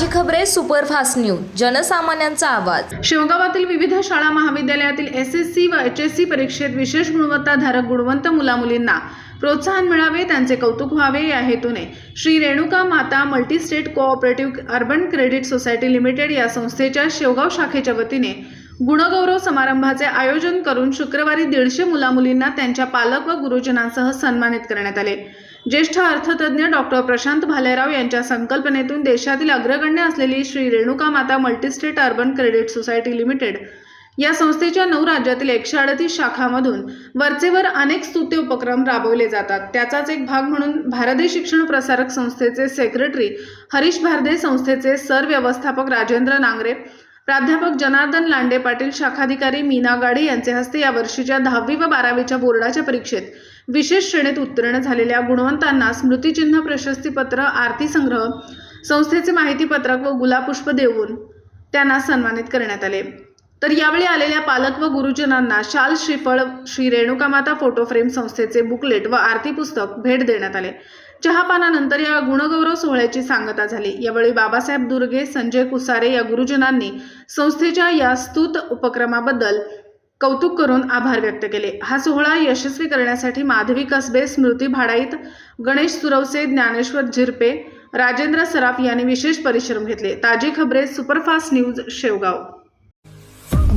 Superfast news जनसामान्यांचा आवाज. शेवगावातील विविध शाळा महाविद्यालयातील एस एस सी व एच एस सी परीक्षेत विशेष गुणवत्ताधारक गुणवंत मुलामुलींना प्रोत्साहन मिळावे त्यांचे कौतुक व्हावे या हेतूने Shri Renuka Mata multistate cooperative urban credit society limited या संस्थेच्या शेवगाव शाखेच्या वतीने गुणगौरव समारंभाचे आयोजन करून शुक्रवारी दीडशे मुलामुलींना त्यांच्या पालक व गुरुजनांसह सन्मानित करण्यात आले. ज्येष्ठ अर्थतज्ज्ञ डॉक्टर प्रशांत भालेराव यांच्या संकल्पनेतून देशातील अग्रगण्य असलेली Shri Renuka Mata multistate urban credit society limited या संस्थेच्या नऊ राज्यातील एकशे अडतीस शाखांमधून वरचेवर अनेक स्तुत्य उपक्रम राबवले जातात. त्याचाच एक भाग म्हणून भारतीय शिक्षण प्रसारक संस्थेचे सेक्रेटरी हरीश भारदे संस्थेचे सर व्यवस्थापक राजेंद्र नांगरे प्राध्यापक जनार्दन लांडे पाटील शाखाधिकारी मीना गाडे यांचे हस्ते या वर्षीच्या दहावी व बारावीच्या बोर्डाच्या परीक्षेत विशेष श्रेणीत उत्तीर्ण झालेल्या गुणवंतांना स्मृतिचिन्ह प्रशस्तीपत्र आरती संग्रह संस्थेचे माहितीपत्रक व गुलापुष्प देऊन त्यांना सन्मानित करण्यात आले. तर यावेळी आलेल्या पालक व गुरुजनांना शाल श्रीफळ श्री रेणुकामाता फोटो फ्रेम संस्थेचे बुकलेट व आरती पुस्तक भेट देण्यात आले. चहापानानंतर या गुणगौरव सोहळ्याची सांगता झाली. यावेळी बाबासाहेब दुर्गे संजय कुसारे या गुरुजनांनी संस्थेच्या या स्तुत उपक्रमाबद्दल कौतुक करून आभार व्यक्त केले. हा सोहळा यशस्वी करण्यासाठी माधवी कसबे स्मृती भाडाईत गणेश सुरवसे ज्ञानेश्वर झिरपे राजेंद्र सराफ यांनी विशेष परिश्रम घेतले. ताजी खबरे सुपरफास्ट न्यूज शेवगाव.